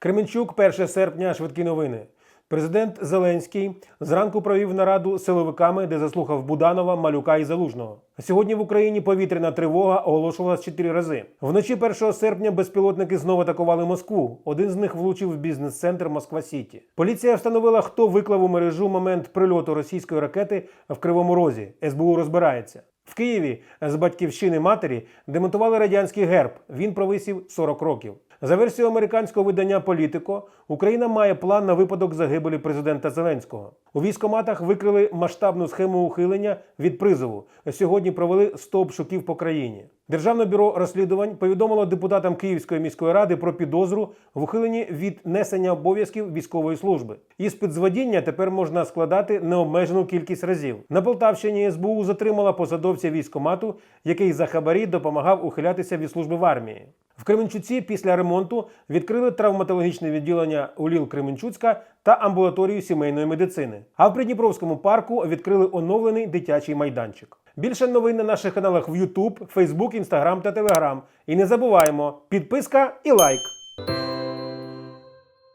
Кременчук, 1 серпня, швидкі новини. Президент Зеленський зранку провів нараду з силовиками, де заслухав Буданова, Малюка і Залужного. Сьогодні в Україні повітряна тривога оголошувалась чотири рази. Вночі 1 серпня безпілотники знову атакували Москву. Один з них влучив в бізнес-центр Москва Сіті. Поліція встановила, хто виклав у мережу момент прильоту російської ракети в Кривому Розі. СБУ розбирається. В Києві з батьківщини матері демонтували радянський герб. Він провисів 40 років. За версією американського видання Політико, Україна має план на випадок загибелі президента Зеленського. У військоматах викрили масштабну схему ухилення від призову. Сьогодні провели 100 обшуків по країні. Державне бюро розслідувань повідомило депутатам Київської міської ради про підозру в ухиленні від несення обов'язків військової служби. Іспит з тепер можна складати необмежену кількість разів. На Полтавщині СБУ затримала посадовця військомату, який за хабарі допомагав ухилятися від служби в армії. В Кременчуці після ремонту відкрили травматологічне відділення УЛІЛ Кременчуцька та амбулаторію сімейної медицини. А в Придніпровському парку відкрили оновлений дитячий майданчик. Більше новин на наших каналах в YouTube, Facebook, Instagram та Telegram. І не забуваємо підписка і лайк.